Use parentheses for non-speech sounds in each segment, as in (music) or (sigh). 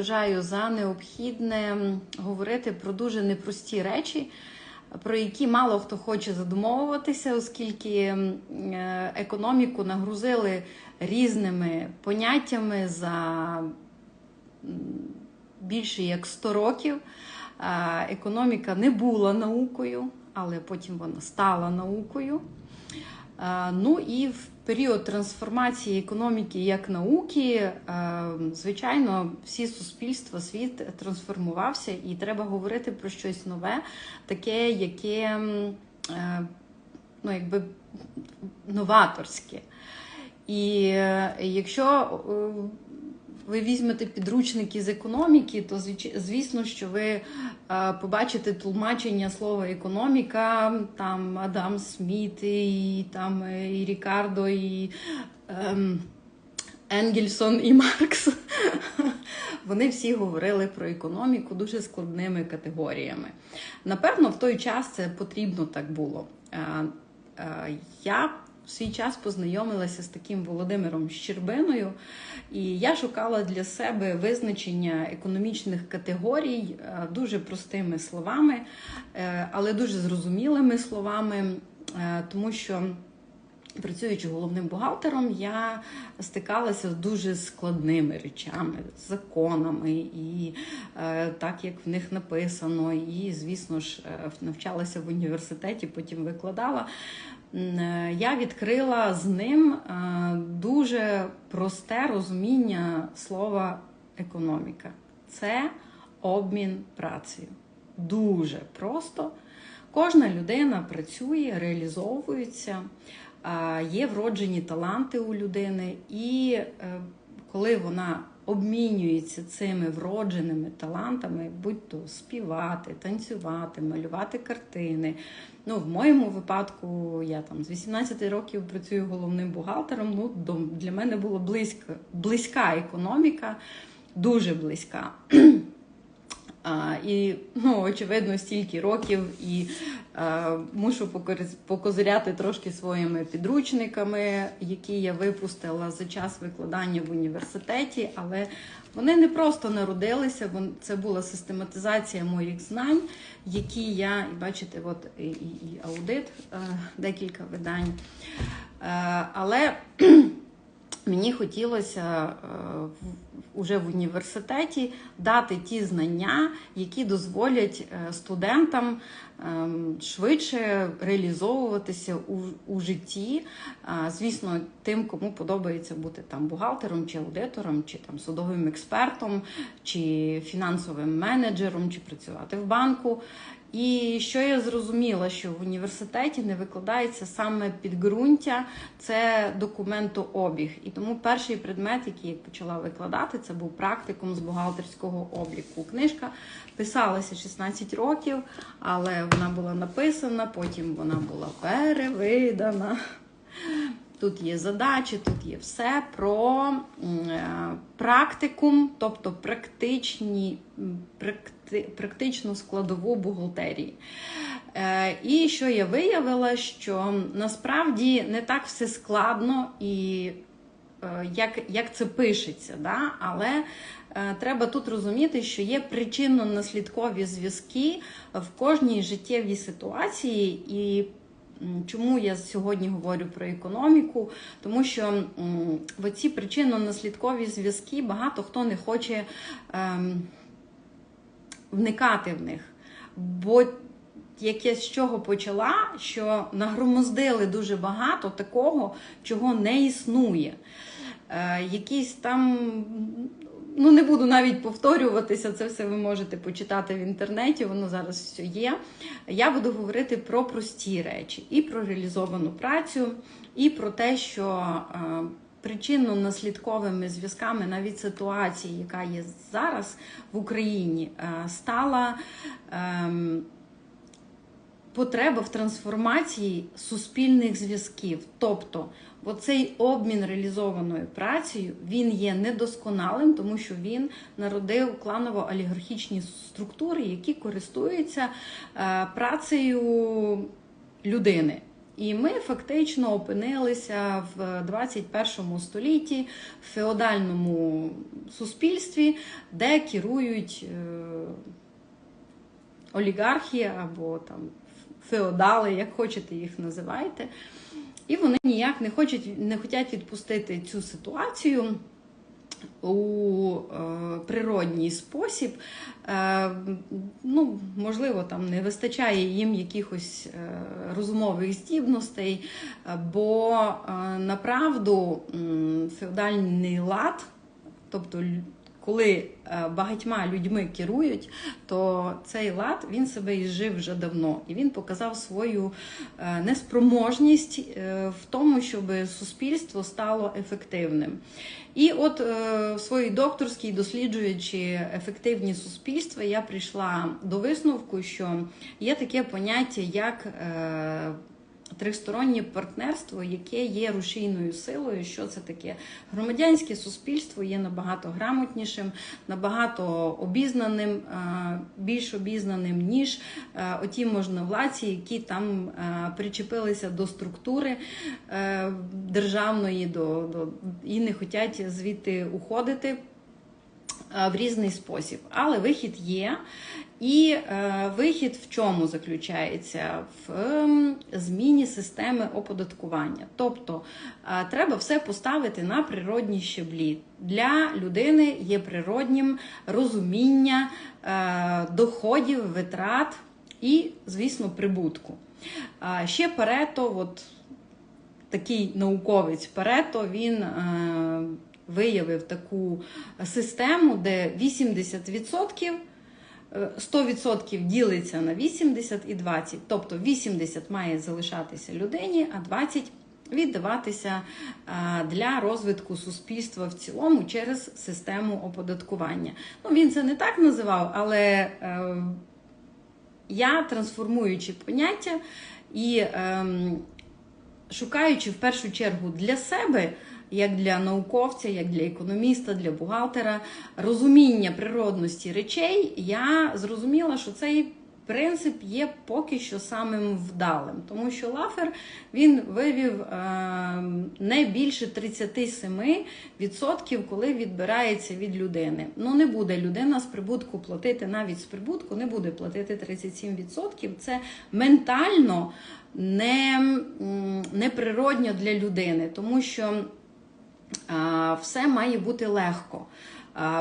Вважаю за необхідне говорити про дуже непрості речі, про які мало хто хоче задумовуватися, оскільки е, економіку нагрузили різними поняттями за більше як 100 років. Економіка не була наукою, але потім вона стала наукою. Ну і в період трансформації економіки як науки, звичайно, всі суспільства, світ трансформувався, і треба говорити про щось нове, таке, яке е, ну, якби новаторське. І е, якщо е, ви візьмете підручники з економіки, то звісно, що ви е, побачите тлумачення слова економіка, там Адам Сміт, і там е, і Рікардо, і ем, Енгельсон, і Маркс. (laughs) Вони всі говорили про економіку дуже складними категоріями. Напевно, в той час це потрібно так було. Е, Я в свій час познайомилася з таким Володимиром Щербиною, і я шукала для себе визначення економічних категорій е, дуже простими словами, е, але дуже зрозумілими словами, е, тому що. Працюючи головним бухгалтером, я стикалася з дуже складними речами, законами, і е, так як в них написано, і, звісно ж, навчалася в університеті, потім викладала. Е, Я відкрила з ним е, дуже просте розуміння слова економіка. Це обмін працею. Дуже просто. Кожна людина працює, реалізовується, є вроджені таланти у людини, і е, коли вона обмінюється цими вродженими талантами, будь то співати, танцювати, малювати картини. Ну, в моєму випадку я там з 18 років працюю головним бухгалтером. Ну, до- для мене була близька, близька економіка, дуже близька. А, і, ну, очевидно, стільки років і е, мушу покозиряти трошки своїми підручниками, які я випустила за час викладання в університеті, але вони не просто народилися, вон- це була систематизація моїх знань, які я, і бачите, от і, і, і аудит, е, декілька видань. Е, але Мені хотілося е, в- університеті дати ті знання, які дозволять е, студентам ем, швидше реалізовуватися у, житті. Звісно, тим, кому подобається бути там бухгалтером чи аудитором, чи там судовим експертом, чи фінансовим менеджером, чи працювати в банку. І що я зрозуміла, що в університеті не викладається саме підґрунтя, це документообіг. І тому перший предмет, який я почала викладати, це був практикум з бухгалтерського обліку. Книжка писалася 16 років, але вона була написана, потім вона була перевидана. Тут є задачі, тут є все про е, практикум, тобто практичні, практи, практичну складову бухгалтерії. Е, І що я виявила, що насправді не так все складно і е, як, як це пишеться, да? але треба тут розуміти, що є причинно-наслідкові зв'язки в кожній життєвій ситуації, і чому я сьогодні говорю про економіку? Тому що в оці причинно-наслідкові зв'язки багато хто не хоче ем, вникати в них. Бо як я з чого почала, що нагромоздили дуже багато такого, чого не існує. Е, якісь там, ну не буду навіть повторюватися, це все ви можете почитати в інтернеті, воно зараз все є. Я буду говорити про прості речі, і про реалізовану працю, і про те, що е, причинно-наслідковими зв'язками навіть ситуації, яка є зараз в Україні, е, стала. Потреба в трансформації суспільних зв'язків. Тобто, оцей обмін реалізованою працею він є недосконалим, тому що він народив кланово-олігархічні структури, які користуються е, працею людини. І ми фактично опинилися в 21 столітті в феодальному суспільстві, де керують е, олігархи або там феодали, як хочете їх називайте. І вони ніяк не хочуть не хочуть відпустити цю ситуацію у е, природній спосіб. Е, ну, можливо, там не вистачає їм якихось е, розумових здібностей, е, бо е, направду м, феодальний лад, тобто коли е, багатьма людьми керують, то цей лад він себе і жив вже давно, і він показав свою е, неспроможність е, в тому, щоб суспільство стало ефективним. І от в своїй докторській, досліджуючи ефективні суспільства, я прийшла до висновку, що є таке поняття, як Тристороннє партнерство, яке є рушійною силою. Що це таке? Громадянське суспільство є набагато грамотнішим, набагато обізнаним, е, більш обізнаним, ніж е, оті можновладці, які там е, причепилися до структури державної до, до, і не хочуть звідти уходити в різний спосіб. Але вихід є. І е, вихід в чому заключається? В ем, зміні системи оподаткування. Тобто е, треба все поставити на природні щеблі. Для людини є природнім розуміння е, доходів, витрат і, звісно, прибутку. А ще Парето, от такий науковець Парето, він е, виявив таку систему, де 80% е, 100% ділиться на 80 і 20. Тобто 80 має залишатися людині, а 20 віддаватися для розвитку суспільства в цілому через систему оподаткування. Ну, він це не так називав, але е, я трансформуючи поняття і ем, шукаючи в першу чергу для себе, як для науковця, як для економіста, для бухгалтера, розуміння природності речей, я зрозуміла, що цей принцип є поки що самим вдалим, тому що Лафер він вивів е, не більше 37%, коли відбирається від людини. Ну не буде людина з прибутку платити навіть з прибутку, не буде платити 37%. Це ментально не, для людини, тому що все має бути легко.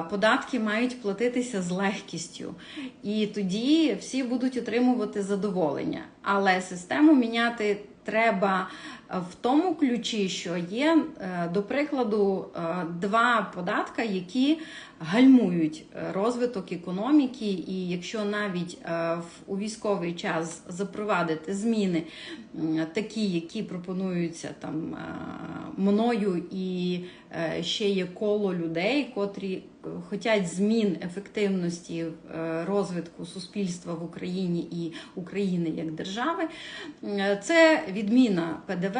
Податки мають платитися з легкістю, і тоді всі будуть отримувати задоволення. Але систему міняти треба в тому ключі, що є, е, до прикладу, е, два податка, які гальмують е, розвиток економіки. І якщо навіть е, у військовий час запровадити зміни такі, які пропонуються там е, мною, і е, ще є коло людей, котрі хочуть змін ефективності е, розвитку суспільства в Україні і України як держави, е, це відміна ПДВ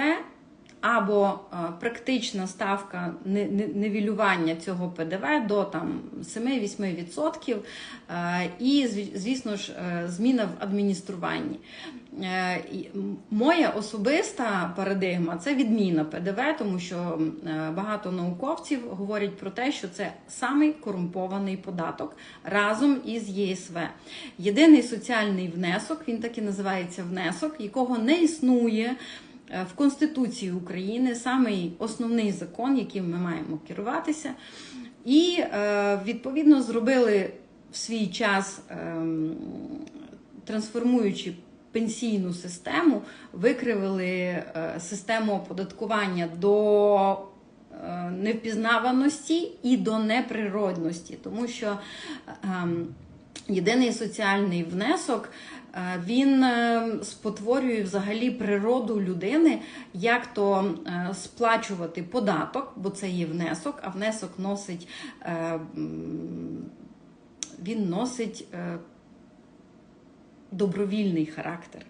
або е, практична ставка не- не- цього ПДВ до там 7-8%, е, і звісно ж е, зміна в адмініструванні. Моя особиста парадигма це відміна ПДВ, тому що багато науковців говорять про те, що це самий корумпований податок разом із ЄСВ. Єдиний соціальний внесок, він так і називається внесок, якого не існує. Е, В Конституції України самий основний закон, яким ми маємо керуватися, і е, відповідно зробили в свій час, ем, трансформуючи пенсійну систему, викривили е, систему оподаткування до невпізнаваності і до неприродності, тому що ем, єдиний соціальний внесок. Е, Він е, спотворює взагалі природу людини, як то е, сплачувати податок, бо це є внесок, а внесок носить він носить добровільний характер.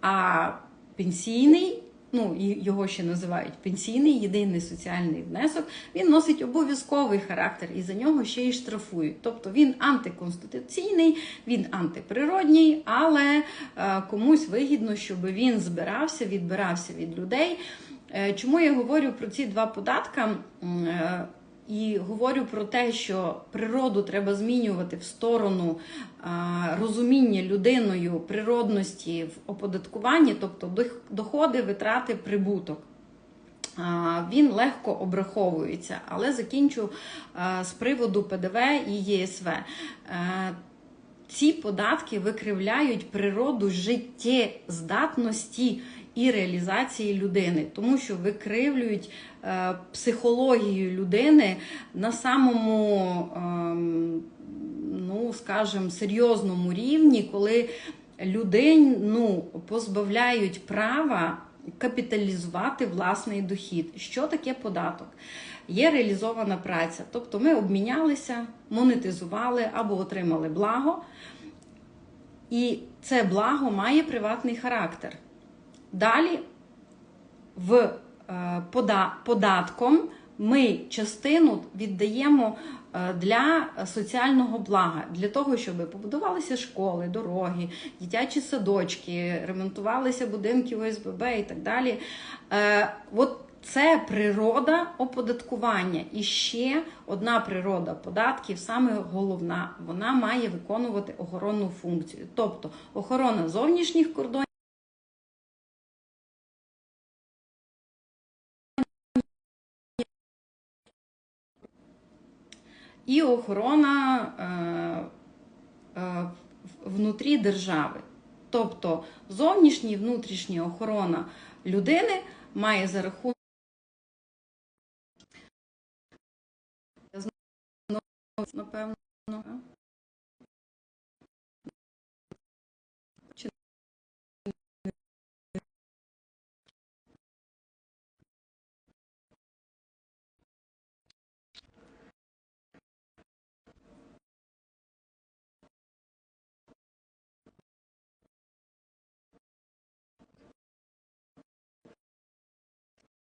А пенсійний ну його ще називають пенсійний єдиний соціальний внесок, він носить обов'язковий характер і за нього ще й штрафують. Тобто він антиконституційний, він антиприродній, але е, комусь вигідно, щоб він збирався, відбирався від людей. Е, Чому я говорю про ці два податка? Е, І говорю про те, що природу треба змінювати в сторону розуміння людиною природності в оподаткуванні, тобто доходи, витрати, прибуток. Він легко обраховується, але закінчу з приводу ПДВ і ЄСВ. Е, Ці податки викривляють природу життєздатності і реалізації людини, тому що викривлюють е, психологію людини на самому, ем, ну скажімо, серйозному рівні, коли людину позбавляють права капіталізувати власний дохід. Що таке податок? Є реалізована праця, тобто ми обмінялися, монетизували або отримали благо, і це благо має приватний характер. Далі в е, пода- податком ми частину віддаємо е, для соціального блага, для того, щоб побудувалися школи, дороги, дитячі садочки, ремонтувалися будинки ОСББ і так далі. Е, От це природа оподаткування. І ще одна природа податків, саме головна, вона має виконувати охоронну функцію, тобто охорона зовнішніх кордонів. І охорона е, е, внутрі держави. Тобто зовнішня і внутрішня охорона людини має за рахунок напевно.